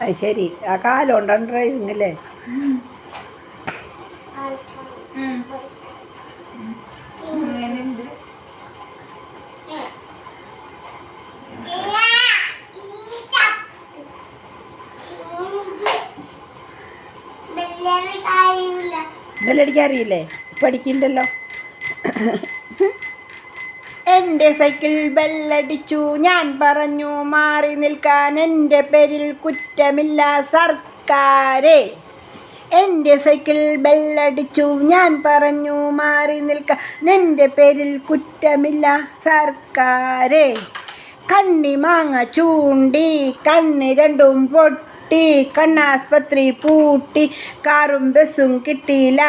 അത് ശരി. ആ കാലുണ്ടോ ഡ്രൈവിംഗ് അല്ലേ ബെല്ലടിക്കാൻ അറിയില്ലേ പഠിക്കണ്ടല്ലോ സൈക്കിൾ ബെല്ലടിച്ചു. ഞാൻ പറഞ്ഞു മാറി നിൽക്കാൻ എന്റെ പേരിൽ കുറ്റമില്ല സർക്കാരെ. എന്റെ സൈക്കിൾ ബെല്ലടിച്ചു. ഞാൻ പറഞ്ഞു മാറി നിൽക്കാൻ എന്റെ പേരിൽ കുറ്റമില്ല സർക്കാരെ. കണ്ണി മാങ്ങ ചൂണ്ടി കണ്ണ് രണ്ടും പൊട്ടി കണ്ണാസ്പത്രി പൂട്ടി കാറും ബസ്സും കിട്ടിയില്ല.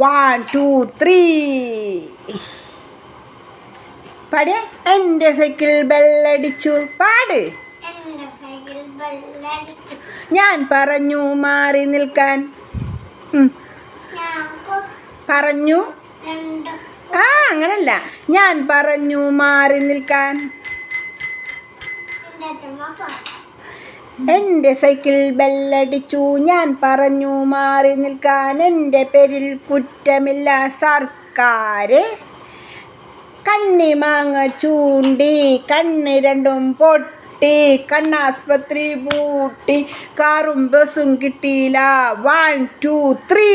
വൺ ടു ത്രീ പാടിയ എന്റെ സൈക്കിൾ ബെല്ലടിച്ചു. പാട്. ഞാൻ പറഞ്ഞു മാറി നിൽക്കാൻ. പറഞ്ഞു. ആ അങ്ങനല്ല. ഞാൻ പറഞ്ഞു മാറി നിൽക്കാൻ. എന്റെ സൈക്കിൾ ബെല്ലടിച്ചു. ഞാൻ പറഞ്ഞു മാറി നിൽക്കാൻ. എന്റെ പേരിൽ കുറ്റമില്ല. സർക്കാരെ കണ്ണി മാങ്ങ ചൂണ്ടി കണ്ണ് രണ്ടും പൊട്ടി കണ്ണാസ്പത്രി പൂട്ടി കാറും ബസ്സും കിട്ടിയില്ല. One two three